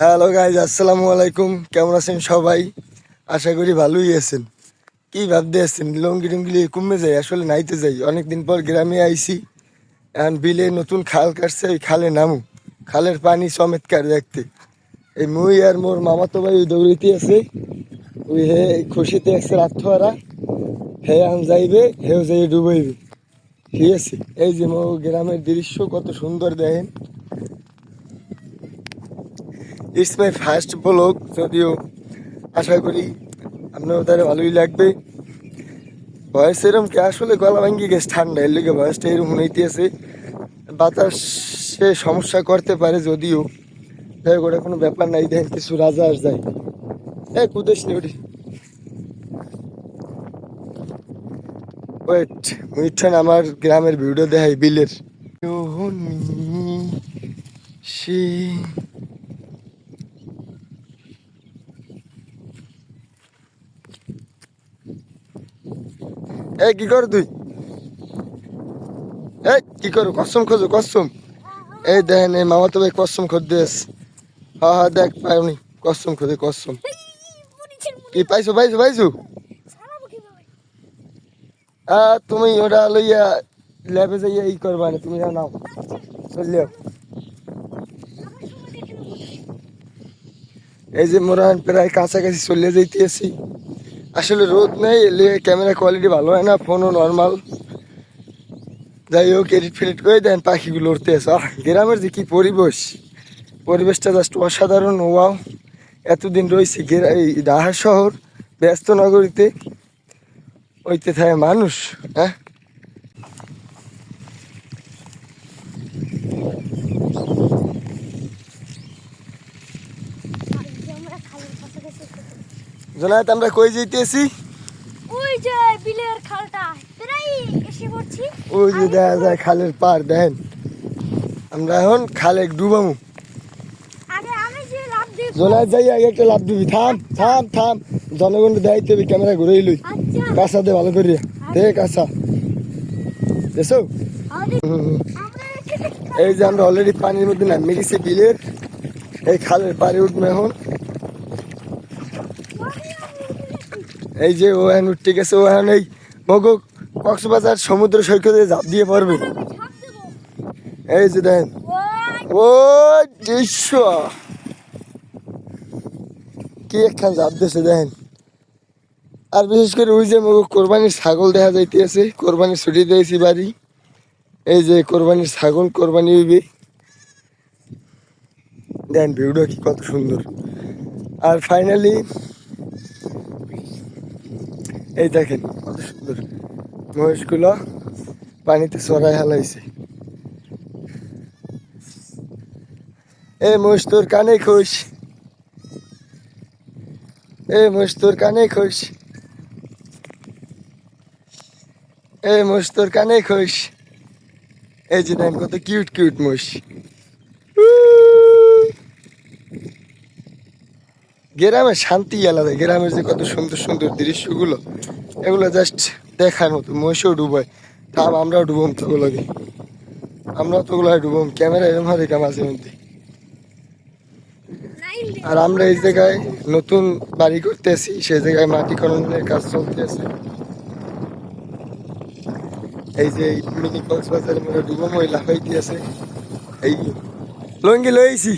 Hello guys আসসালামু আলাইকুম। কেমন আছেন সবাই? আশা করি ভালোই আছেন। কি ভাবতে আছেন? লঙ্গি টঙ্গি কমে যাই, আসলে নাইতে যাই। অনেকদিন পর গ্রামে আইছি। এখন বিলে নতুন খাল কাটছে, ওই খালে নামু। খালের পানি চমৎকার দেখতে। এই মুই আর মোর মামাতো ভাই ওই দৌড়িতে আছে। ওই হে খুশিতে আছে রাত্রহারা হে আম যাইবে হেও যাই ডুবাইবে। ঠিক আছে? এই যে মো গ্রামের দৃশ্য কত সুন্দর দেখেন। ইটস মাই ফার্স্ট ব্লগ যদিও আশা করি আপনার তার ভালোই লাগবে। বয়স এরম কি? আসলে গলা ভাঙ্গি গেছে ঠান্ডা এর লিগে বয়সটা এরকম হইতেছে। বাতাসে সমস্যা করতে পারে যদিও। হোক, ওটা কোনো ব্যাপার নাই দেখেন কিছু রাজা আস যায়। এ কুদেশ নি ওটি। ওয়েট মিঠন আমার গ্রামের ভিডিও দেখাই বিলের। সে এই কি কর তুই? এই কি করো? কসম খোঁজো কসম এই দেখেন এই মামা তো ভাই কসম খোঁজ হ্যাঁ হ্যাঁ দেখ পাইনি কসম খোঁজে কসম কি পাইছো পাইছো পাইছো? তুমি ওটা লইয়া ল্যাবে যাইয়া ই করবা না, তুমি নাও। চলিও এই যে মোরান প্রায় কাছাকাছি চলে যাইতেছি। আসলে রোদ নেই, এলে ক্যামেরা কোয়ালিটি ভালো হয় না, ফোনও নর্মাল যাই হোক, এডিট ফেডিট করে দেন, পাখিগুলো আছে। আহ, গ্রামের যে কি পরিবেশ? পরিবেশটা জাস্ট অসাধারণ ওয়াও এতদিন রয়েছে এই ঢাকা শহর, ব্যস্ত নগরীতে। ওইতে থাকে মানুষ হ্যাঁ? জোনায়েত আমরা কই যাইতেছি? ওই যে বিলের খালটা প্রায় এসে পড়ছি। ওই যে দেখা যায় খালের পার দেখেন? আমরা এখন খালে ডুবামু। জোনায়েত যাই আগে একটা লাভ দিবি থাম থাম থাম। জনগণ দায়িত্ব দিবি ক্যামেরা ঘুরে লই কাঁচা দে, ভালো করে দে কাঁচা। দেছো এই যে আমরা অলরেডি পানির মধ্যে নামে গেছি বিলের। এই খালের পাড়ে উঠবো এখন। এই যে ও এখন উঠতে গেছে ও এখন এই মগো কক্সবাজার সমুদ্র সৈকতে ঝাঁপ দিয়ে পড়বে। এই যে দেন। ও, দৃশ্য। কি একখান ঝাঁপ দিয়েছে দেখেন আর বিশেষ করে ওই যে কোরবানির ছাগল দেখা যাইতেছে কোরবানির ছুটি দিয়েছি বাড়ি। এই যে কোরবানির ছাগল, কোরবানি হইবে। দেন ভিউটা কি কত সুন্দর। আর ফাইনালি এই দেখেন কত সুন্দর। মহিষগুলো পানিতে চড়াই হালাইছে। এ মহিষ তোর কানে খুশ। এ মহিষ তোর কানে খুশ। এ মহিষ তোর কানে খুশ। এই যে দেখেন কত কিউট কিউট মোষ। গ্রামের শান্তি আলাদা। গ্রামের যে কত সুন্দর সুন্দর দৃশ্যগুলো, এগুলো জাস্ট দেখার মতো। মহিষও ডুবায়। থাম আমরাও ডুবম তো ওগুলোকে আমরাও তো ওগুলো ডুবম। ক্যামেরা এরম দেখা মাঝে মধ্যে। আর আমরা এই জায়গায় নতুন বাড়ি করতেছি, সেই জায়গায় মাটি খননের কাজ চলতেছে। এই যে মিনি কক্সবাজারের মধ্যে ডুবো মহিলা হইতে আছে এই লঙ্গি লইছি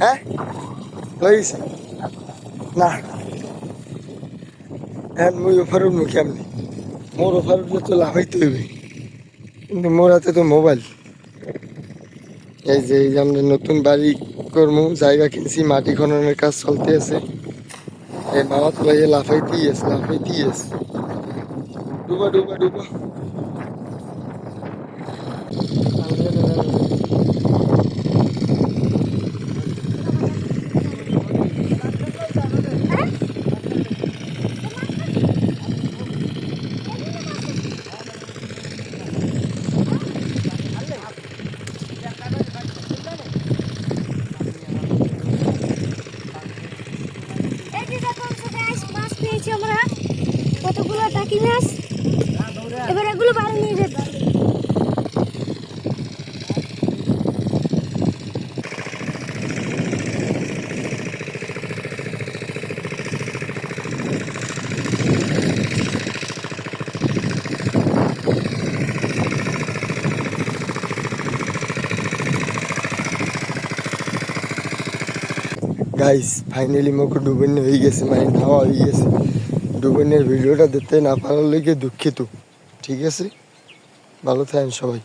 হ্যাঁ? লইছি না। হ্যাঁ মুই ওফার উঠবো কেমনি? মোর ওফার উঠলে তো লাফাইতে হইবে। কিন্তু মোর হাতে তো মোবাইল। এই যে এই যে আমরা নতুন বাড়ি করব জায়গা কিনছি, মাটি খননের কাজ চলতে আছে। এই বাবা তো ভাই লাফাইতেই আছে লাফাইতেই আছে। ডুবা ডুবা ডুবা এই যে দেখো ছোট মাছ পেয়েছি টাকি মাছ এবার এগুলো বাড়ি নিয়ে যেতে হবে। গাইস ফাইনালি মোকে ডুবেন হয়ে গেছে মানে নাওয়া হয়ে গেছে ডুবেনের ভিডিওটা দেখতে না পারার লেগে দুঃখিত ঠিক আছে? ভালো থাকেন সবাই।